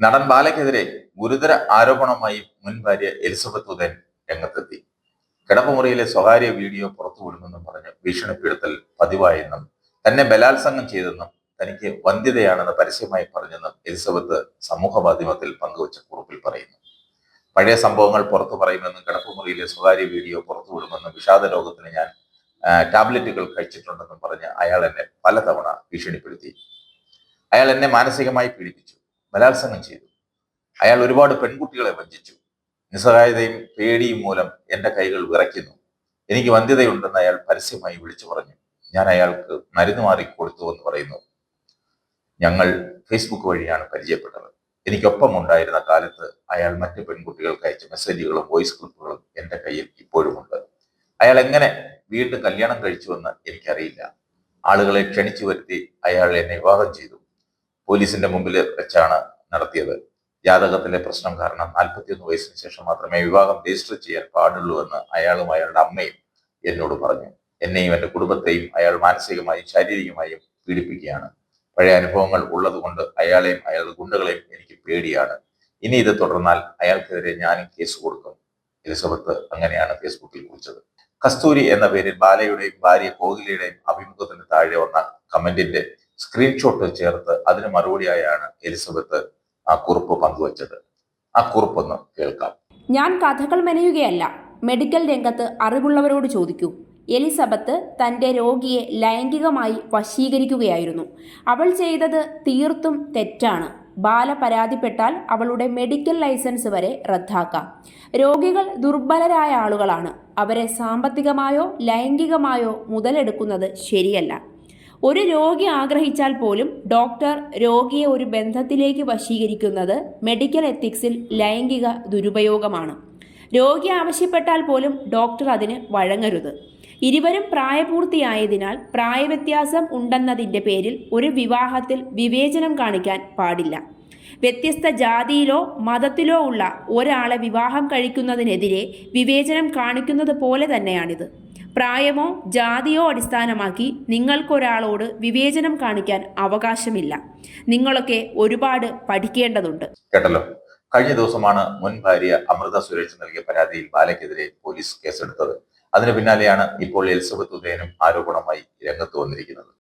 നടൻ ബാലയ്ക്കെതിരെ ഗുരുതര ആരോപണമായി മുൻ ഭാര്യ എലിസബത്ത് ഉദയൻ രംഗത്തെത്തി. കിടപ്പുമുറിയിലെ സ്വകാര്യ വീഡിയോ പുറത്തുവിടുമെന്നും പറഞ്ഞ് ഭീഷണിപ്പെടുത്തൽ പതിവായെന്നും തന്നെ ബലാത്സംഗം ചെയ്തെന്നും തനിക്ക് വന്ധ്യതയാണെന്ന് പരസ്യമായി പറഞ്ഞെന്നും എലിസബത്ത് സമൂഹ മാധ്യമത്തിൽ പങ്കുവച്ച കുറിപ്പിൽ പറയുന്നു. പഴയ സംഭവങ്ങൾ പുറത്തു പറയുമെന്നും കിടപ്പുമുറിയിലെ സ്വകാര്യ വീഡിയോ പുറത്തുവിടുമെന്നും വിഷാദ രോഗത്തിന് ഞാൻ ടാബ്ലറ്റുകൾ കഴിച്ചിട്ടുണ്ടെന്നും പറഞ്ഞ് അയാൾ എന്നെ പലതവണ ഭീഷണിപ്പെടുത്തി. അയാൾ എന്നെ മാനസികമായി പീഡിപ്പിച്ചു. ബലാത്സംഗം ചെയ്തു. അയാൾ ഒരുപാട് പെൺകുട്ടികളെ വഞ്ചിച്ചു. നിസ്സഹായതയും പേടിയും മൂലം എന്റെ കൈകൾ വിറയ്ക്കുന്നു. എനിക്ക് വന്ധ്യതയുണ്ടെന്ന് അയാൾ പരസ്യമായി വിളിച്ചു പറഞ്ഞു. ഞാൻ അയാൾക്ക് മരുന്ന് മാറി കൊടുത്തു എന്ന് പറയുന്നു. ഞങ്ങൾ ഫേസ്ബുക്ക് വഴിയാണ് പരിചയപ്പെട്ടത്. എനിക്കൊപ്പം ഉണ്ടായിരുന്ന കാലത്ത് അയാൾ മറ്റു പെൺകുട്ടികൾക്ക് അയച്ച മെസ്സേജുകളും വോയിസ് ക്ലിപ്പുകളും എന്റെ കയ്യിൽ ഇപ്പോഴുമുണ്ട്. അയാൾ എങ്ങനെ വീണ്ടും കല്യാണം കഴിച്ചുവെന്ന് എനിക്കറിയില്ല. ആളുകളെ ക്ഷണിച്ചു വരുത്തി അയാൾ എന്നെ വിവാഹം ചെയ്തു. പോലീസിന്റെ മുമ്പിൽ വെച്ചാണ് നടത്തിയത്. ജാതകത്തിലെ പ്രശ്നം കാരണം നാൽപ്പത്തിയൊന്ന് വയസ്സിന് ശേഷം മാത്രമേ വിവാഹം രജിസ്റ്റർ ചെയ്യാൻ പാടുള്ളൂ എന്ന് അയാളും അയാളുടെ അമ്മയും എന്നോട് പറഞ്ഞു. എന്നെയും എന്റെ കുടുംബത്തെയും അയാൾ മാനസികമായും ശാരീരികമായും പീഡിപ്പിക്കുകയാണ്. പഴയ അനുഭവങ്ങൾ ഉള്ളതുകൊണ്ട് അയാളെയും അയാളുടെ ഗുണ്ടകളെയും എനിക്ക് പേടിയാണ്. ഇനി ഇത് തുടർന്നാൽ അയാൾക്കെതിരെ ഞാനും കേസ് കൊടുക്കും. എലിസബത്ത് അങ്ങനെയാണ് ഫേസ്ബുക്കിൽ കുറിച്ചത്. കസ്തൂരി എന്ന പേരിൽ ബാലയുടെയും ഭാര്യ കോഹ്ലിയുടെയും അഭിമുഖത്തിന് താഴെ വന്ന കമന്റിന്റെ സ്ക്രീൻഷോട്ട് ചേർത്ത് അതിന് മറുപടിയായാണ് എലിസബത്ത് ആ കുറിപ്പ് പങ്കുവച്ചത്. ആ കുറിപ്പൊന്ന് കേൾക്കാം. ഞാൻ കഥകൾ മെനയുകയല്ല. മെഡിക്കൽ രംഗത്ത് അറിവുള്ളവരോട് ചോദിക്കൂ. എലിസബത്ത് തന്റെ രോഗിയെ ലൈംഗികമായി വശീകരിക്കുകയായിരുന്നു. അവൾ ചെയ്തത് തീർത്തും തെറ്റാണ്. ബാല പരാതിപ്പെട്ടാൽ അവളുടെ മെഡിക്കൽ ലൈസൻസ് വരെ റദ്ദാക്കാം. രോഗികൾ ദുർബലരായ ആളുകളാണ്. അവരെ സാമ്പത്തികമായോ ലൈംഗികമായോ മുതലെടുക്കുന്നത് ശരിയല്ല. ഒരു രോഗി ആഗ്രഹിച്ചാൽ പോലും ഡോക്ടർ രോഗിയെ ഒരു ബന്ധത്തിലേക്ക് വശീകരിക്കുന്നത് മെഡിക്കൽ എത്തിക്സിൽ ലൈംഗിക ദുരുപയോഗമാണ്. രോഗി ആവശ്യപ്പെട്ടാൽ പോലും ഡോക്ടർ അതിന് വഴങ്ങരുത്. ഇരുവരും പ്രായപൂർത്തിയായതിനാൽ പ്രായവ്യത്യാസം ഉണ്ടെന്നതിന്റെ പേരിൽ ഒരു വിവാഹത്തിൽ വിവേചനം കാണിക്കാൻ പാടില്ല. വ്യത്യസ്ത ജാതിയിലോ മതത്തിലോ ഉള്ള ഒരാളെ വിവാഹം കഴിക്കുന്നതിനെതിരെ വിവേചനം കാണിക്കുന്നത് പോലെ തന്നെയാണിത്. പ്രായമോ ജാതിയോ അടിസ്ഥാനമാക്കി നിങ്ങൾക്കൊരാളോട് വിവേചനം കാണിക്കാൻ അവകാശമില്ല. നിങ്ങളൊക്കെ ഒരുപാട് പഠിക്കേണ്ടതുണ്ട്. കേട്ടല്ലോ. കഴിഞ്ഞ ദിവസമാണ് മുൻ ഭാര്യ അമൃത സുരേഷ് നൽകിയ പരാതിയിൽ ബാലയ്ക്കെതിരെ പോലീസ് കേസെടുത്തത്. അതിന് പിന്നാലെയാണ് ഇപ്പോൾ എലിസബത്ത് ഉദയനും ആരോപണമായി രംഗത്ത് വന്നിരിക്കുന്നത്.